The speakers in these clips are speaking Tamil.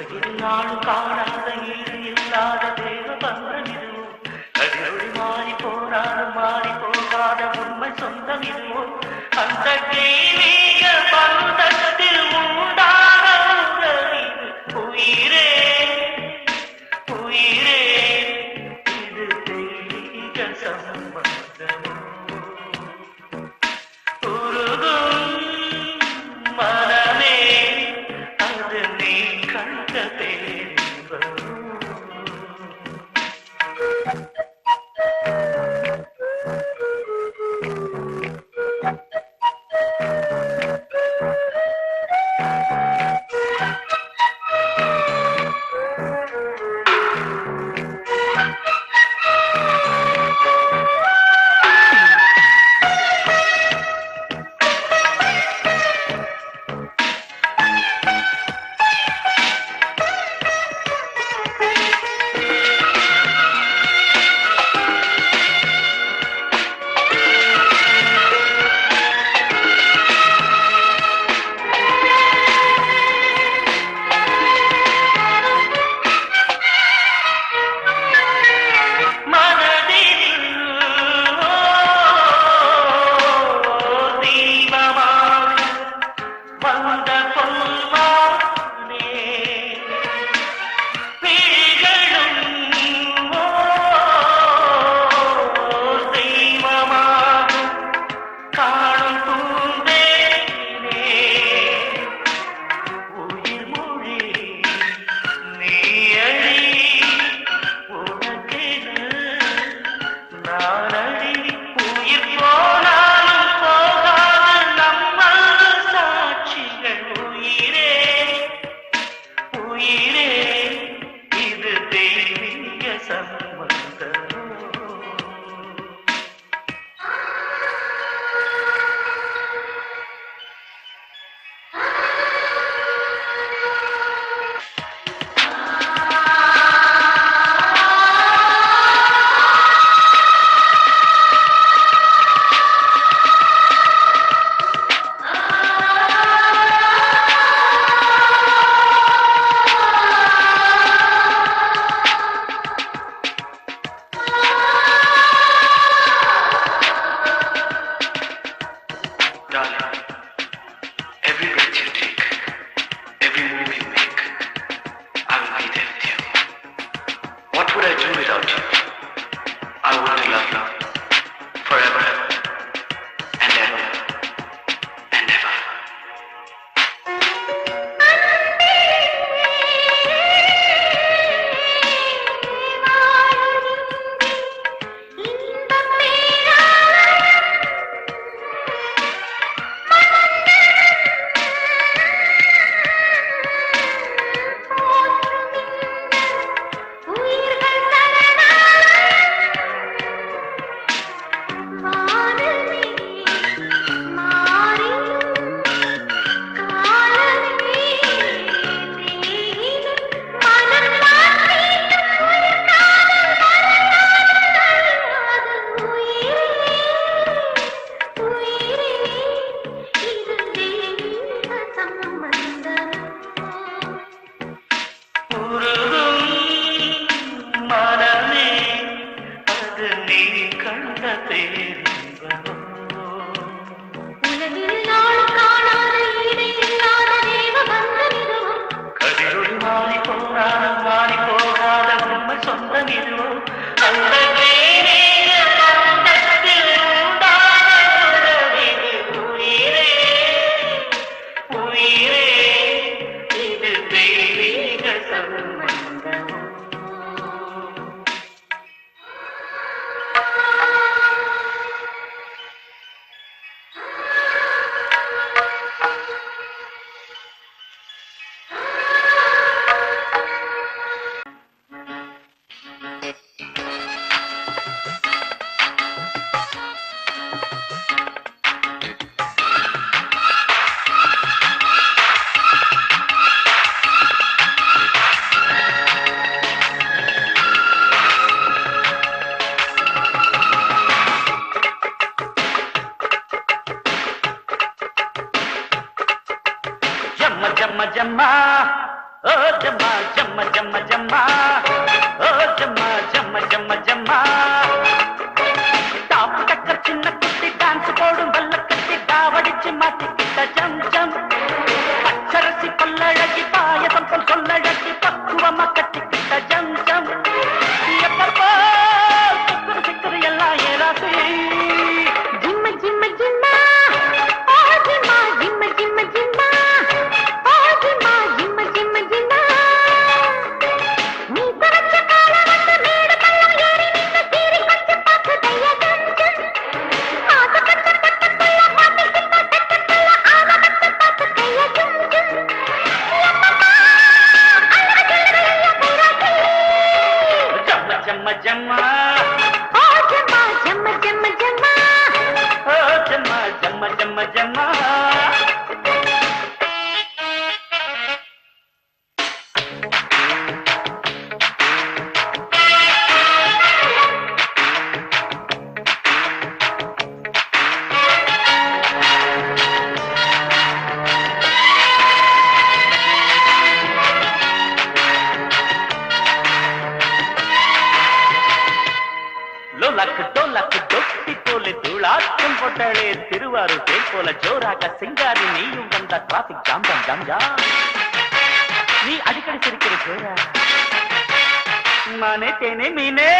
உலகில் நாளும் காணாத ஈடு இல்லாத தேவ பந்தம் இதுவோ கதிரொளி மாறி போனாலும் மாறி போகாத உண்மை சொந்தம் இதுவோ அந்த Okay, then we'll ಅಡಿಕಡೆ ಸಿರಿಕಿರಿ ಮನೆ ತೇನೆ ಮೀನೇ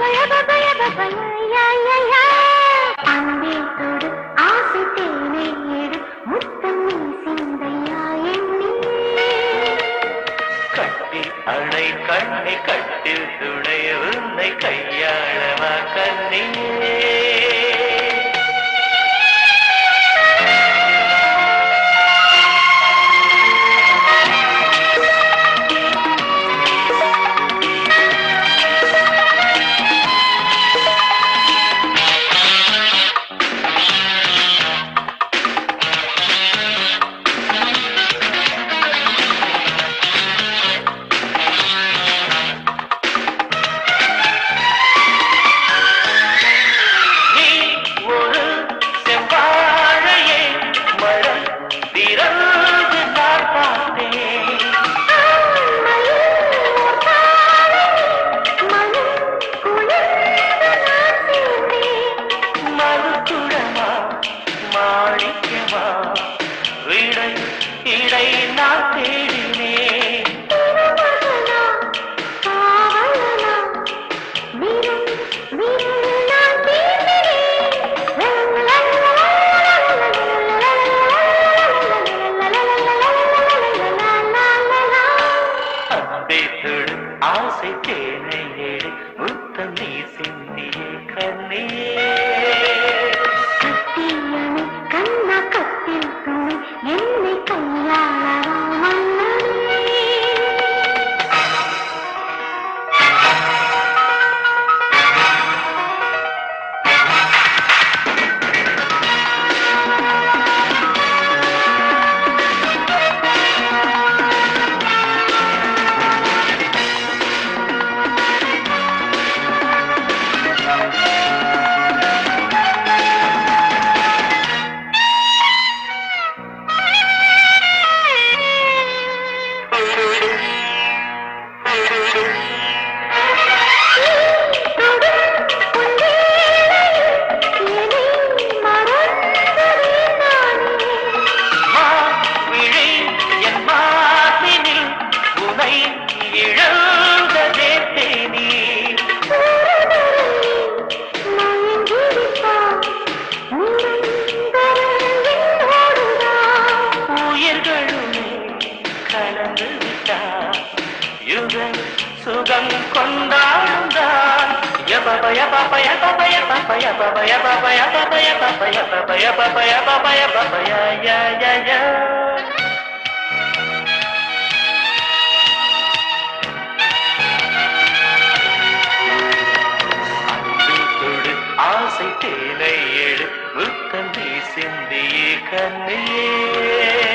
ಸಯದ ஆசை தேனை எழு முத்தந்தி சிந்திய கண்ணியே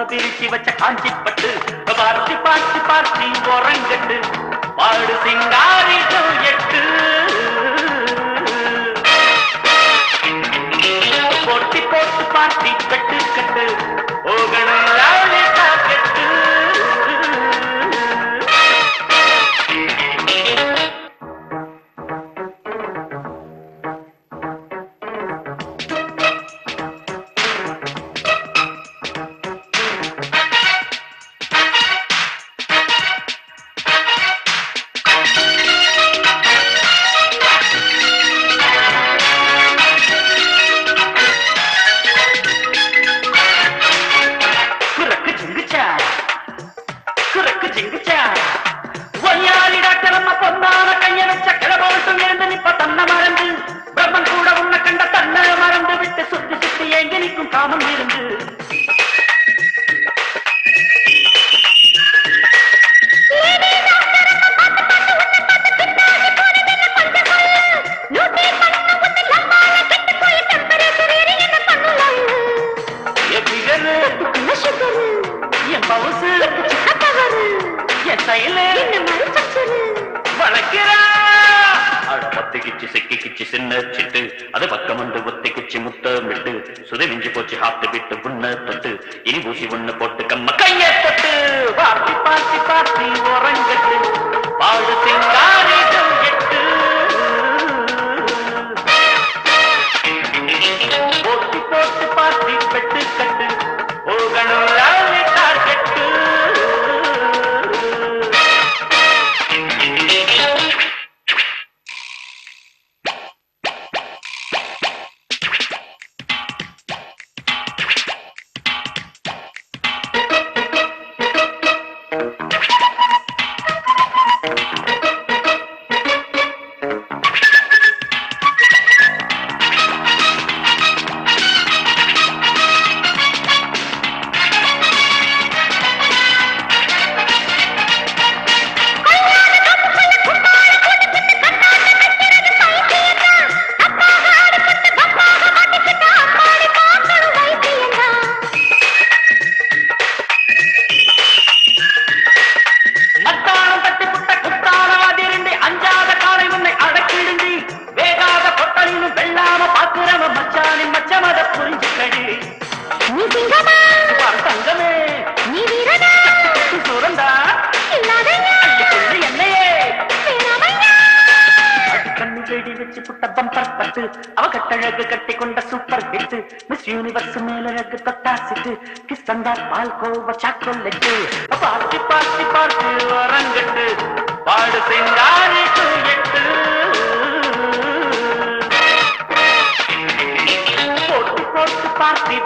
மோதிருச்சி வச்ச காஞ்சி பட்டு பார்த்து பார்த்து பார்த்து உறங்கட்டு பாடு சிங்காரி எட்டு போட்டி போட்டு பார்த்தி கட்டு கட்டு ஓகணும் பம்பர் பத்து அவ கட்டழகு கட்டி கொண்ட சூப்பர் ஹிட் மிஸ் யூனிவர்ஸ் மேலழகு தொட்டாசிட்டு கிஸ் தந்தா பால் கோவ சாக்கொல்லட்டு பார்த்து பார்த்து பார்த்து வரங்கட்டு பாடு செங்காருக்கு எட்டு போட்டு போட்டு பார்த்து